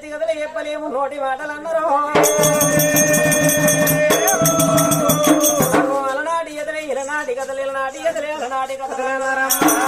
నీతి కథలు చెప్పలేము నోటి మాటలు అన్నారు. అలనాటి ఎదురే ఇలనాటి కథలు ఇలనాటి ఎదురే అలనాటి కథలు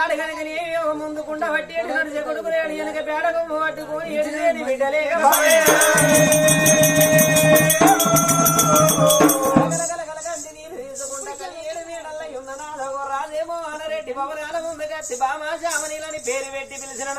నాడు కనుక నీవేమో ముందుకుండా పట్టి ఏడు నడిచే కొడుకునేడు వెనక పేడకు పట్టుకొని ఎడిలేని బిడ్డలే బామా శామనీలని పేరు పెట్టి పిలిచిన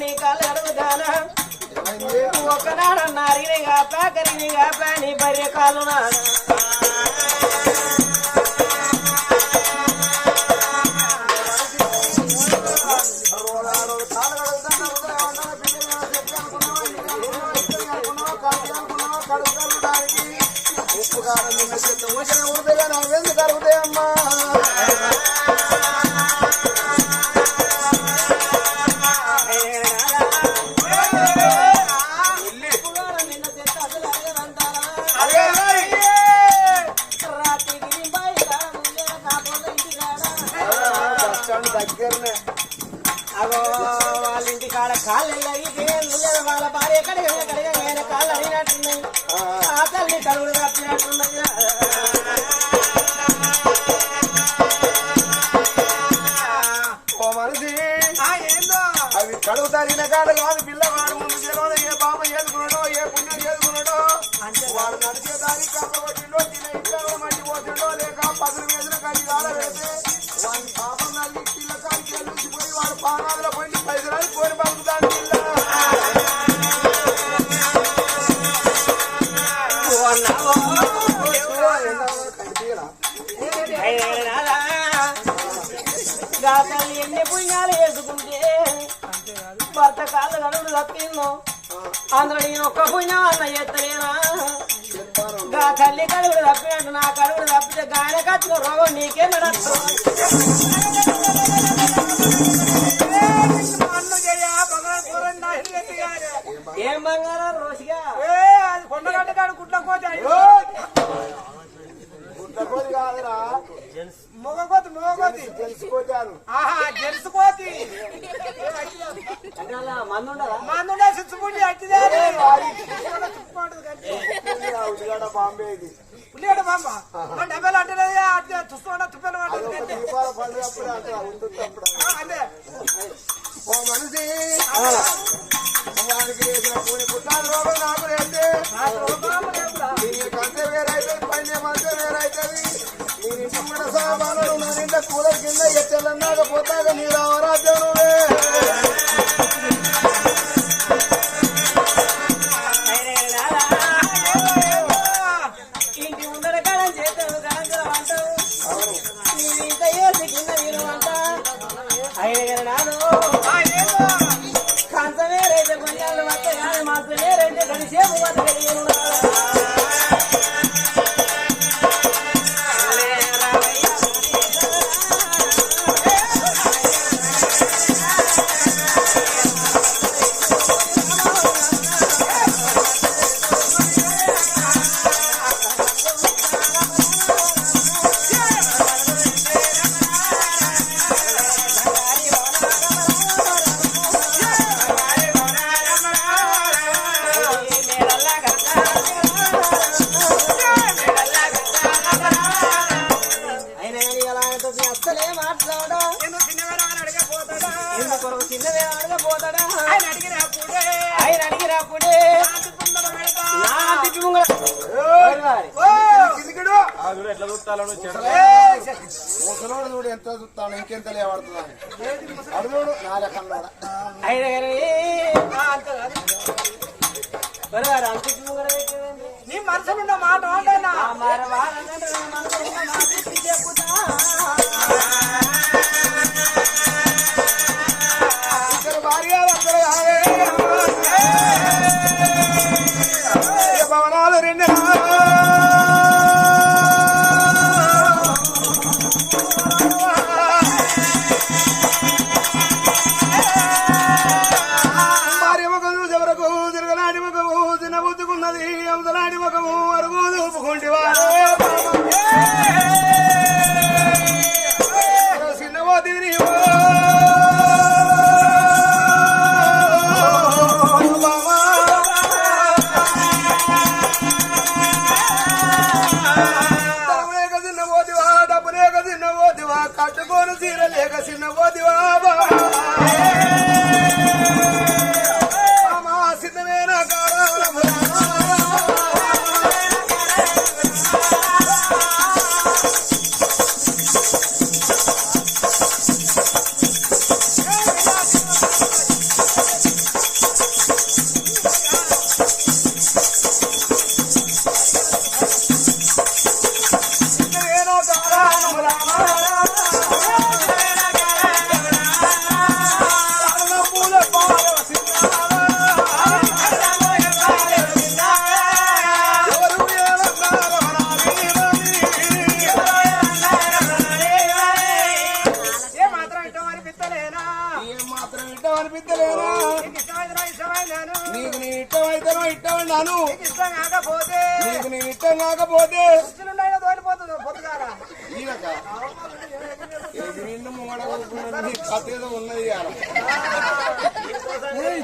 నీ కాళ్ళు అడుగుతానా రేపు ఒక్కనాడన్నా అరిగిన భార్య కాలు ఉప్పు కారం నిన్న చెట్టు ఊసిన ఊపిగా నా వెందు తగినట్టున్నాయి ఆ తల్లి కరువులు తప్పినట్టున్నాయి ఓ మనిషి ఏందో? అవి కడుగుతారిన కాదు కాదు పిల్ల ఎన్నో అందులో నేను ఒక్క పుణ్యాన్న ఎత్తలేనా గా తల్లి కడుగుడు తప్పినట్టు నా కడుగుడు తప్పితే గాయన కత్తు రోగం నీకే నడచ్చు ఏం బంగారా రోజుగా రాజని రారాజను చేస్తాను ముసలోడు చూడు ఎంతో చూస్తాను ఇంకెంత లేవడుతున్నా అడుగుడు నా లెక్కలో మాట అంటే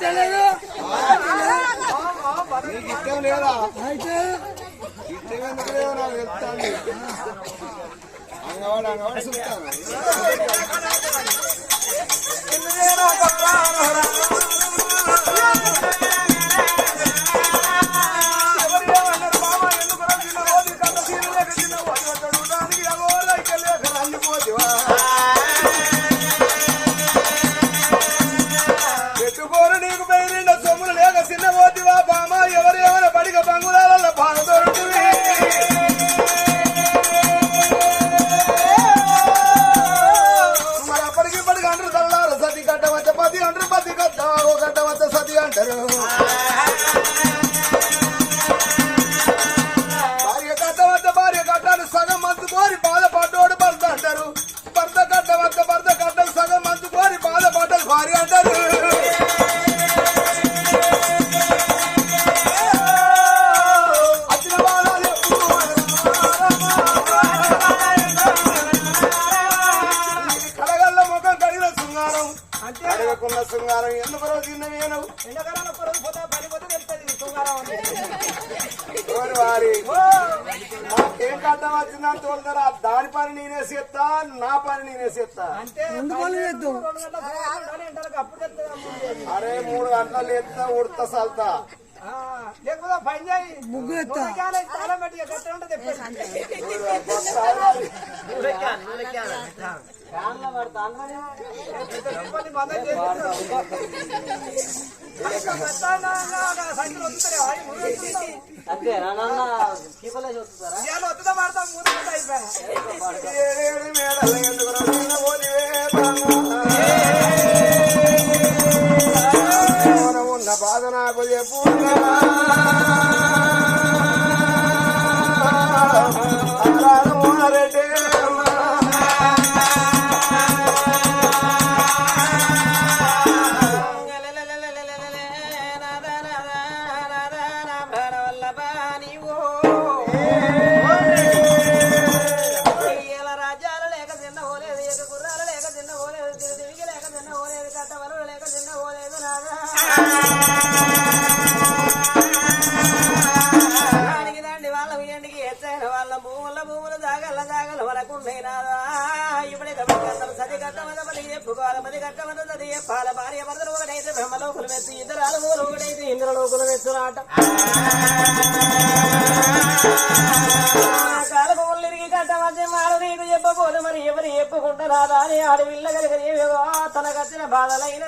ఇచ్చలేదు లేదా? అయితే ఇష్టం ఎందుకు లేవు? నాకు అంగవాడు అంగవాడు చెప్తాను అట్లా లేస్తా ఉడతా సాల్తా. లేకపోతే పని చేయి. చాలా మట్టి అంతేనా శుభ్రపయ రాజ్యాలు లేక తిన్న ఓలేదు ఎక గుర్రాలు లేక తిన్న ఓలేదు తిరిగి లేక తిన్న ఓలేదు కథ వరకు దక్కవనది భార్య భర్తలు ఒకటైతే బ్రహ్మలోకులు మెచ్చి ఇద్దరు అలములు ఒకటైతే ఇంద్రలోకులు మెచ్చురాట చెప్పబోదు. మరి ఎవరు చెప్పుకుంటారా అని ఆడవిల్ల కలిగిన తనకచ్చిన బాధలైన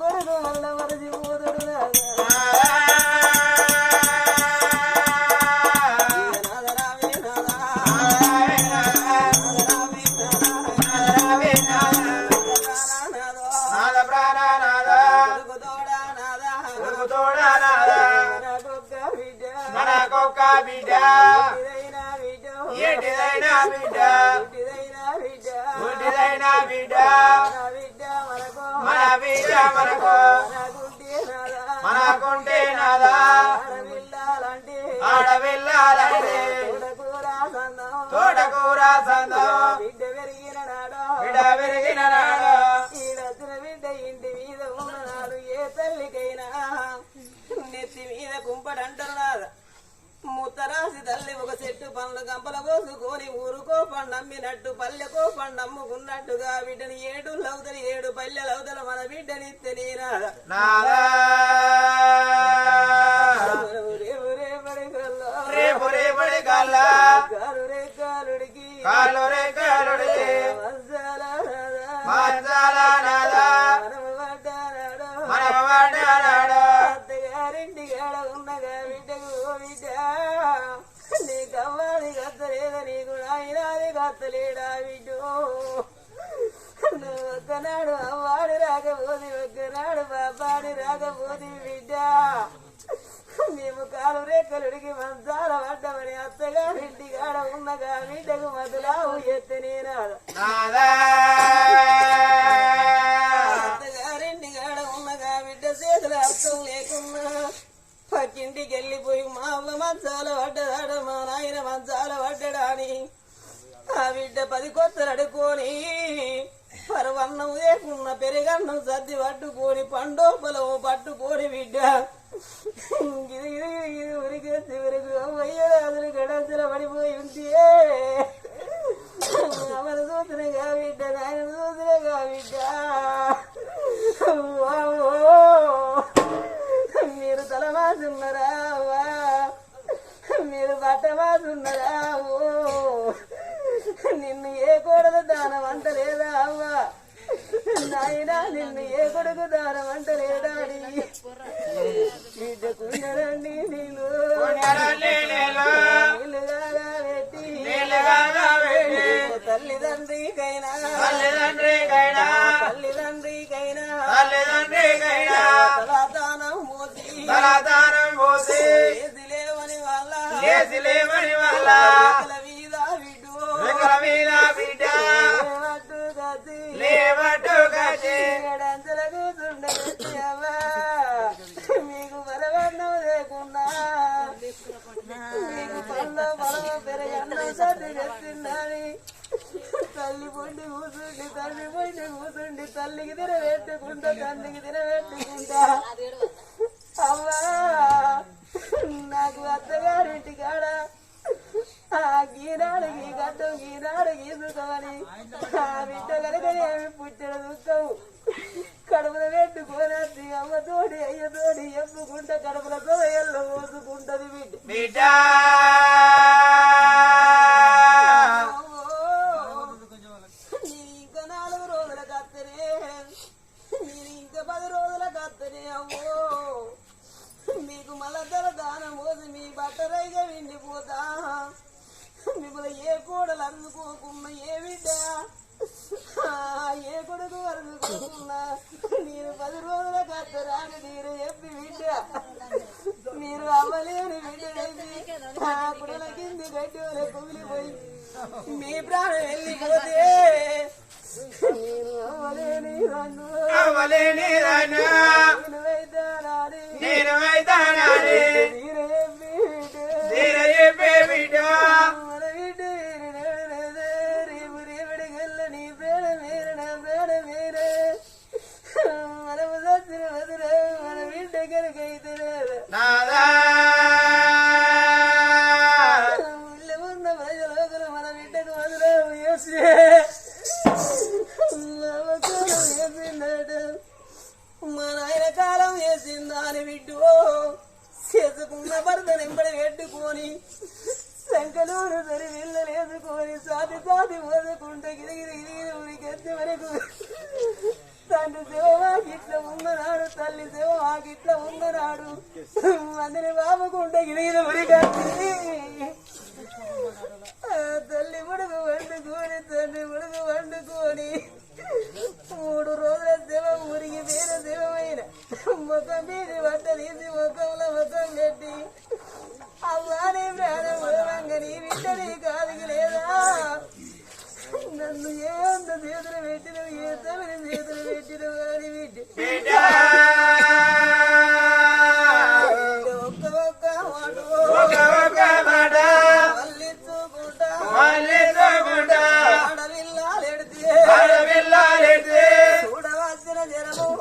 করে তোমার আল্লাহ মারা জীবন కుంపటి అంటారు ముత్తరాసి తల్లి ఒక చెట్టు పండ్లు గంపల పోసుకొని ఊరుకో పండమ్మినట్టు పల్లెకో పండమ్ముకున్నట్టుగా బిడ్డని ఏడు లవుతలి ఏడు పల్లెలవుతల మన బిడ్డని తెలియనాద కాలుడికి. కాలుడికి. అమ్మాది గత్తలేద నీకు నాయనాది గత్తలేడా బిడ్డు? నువ్వు ఒక్కనాడు అమ్మాడు రాకపోతే ఒక్కనాడు బాబాడు రాకపోతే బిడ్డ. మేము కాలు రేఖలుడికి మంచాల పడ్డమని అత్తగా ఇంటికాడ ఉన్నగా బిడ్డకు మధులావు ఎత్తనేనాడు ఇంటికి వెళ్ళిపోయి మా అమ్మ మంచాల పడ్డదాడ మా నాయన మంచాల పడ్డడాని ఆ బిడ్డ పది కొత్తలు అడుక్కొని పరవన్నం లేకున్న పెరిగన్నం సర్ది పట్టుకొని పండోపలం పట్టుకొని బిడ్డ. ఇది ఇది ఇది ఉరికి. ఉరికి కా బిడ్డ నాయన చూసిన కా బిడ్డ. వామ్మో. మీరు తల మాసున్నారా అవ్వా? మీరు బట్ట మాసున్నారా ఓ నిన్ను ఏ కోడలు దానం అంటలేదా అవ్వా నాయనా నిన్ను ఏ కొడుకు దానం అంటలేదా అని బిడ్డ కుండరండి నీళ్ళు తల్లిదండ్రికైనా. తల్లిదండ్రికైనా. తల్లిదండ్రికైనా. తల్లిదండ్రికైనా. తలాదానం పోసి ఏదిలేవని వాళ్ళ చేసిలేమని వల్ల రెక్కల మీద బిడ్డ లేవట్టు అవ్వా మీకు బలవన్నం లేకుండా మీకు పళ్ళ బలవ పెరగన్నం సర్ది తల్లి పొండి కూసుండి తల్లి పొండి కూసుండి తల్లికి తినబెట్టుకుంటా తండ్రికి తినబెట్టుకుంటా. గడ్డి వలె కుమిలిపోయి మీ ప్రాణం వెళ్ళిపోతే నేను చేసుకున్న భర్త నింబడి పెట్టుకొని శంకలూరు సరి విల్లలు వేసుకొని సాతి సాతి మోసుకుంటే గిరిగిరి గిరిగిరి ఉరికెత్తి వరకు తండ్రి శివ మాకిట్ల ఉన్ననాడు తల్లి శివ మాకిట్ల ఉన్ననాడు మందిని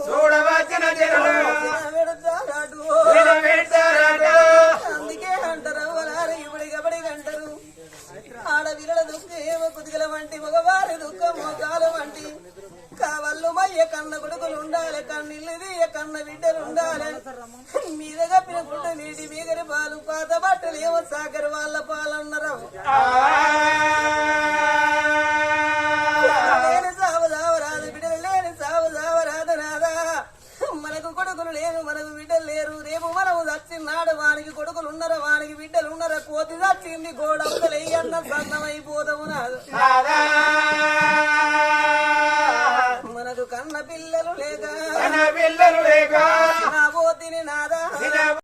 ಸೋಡ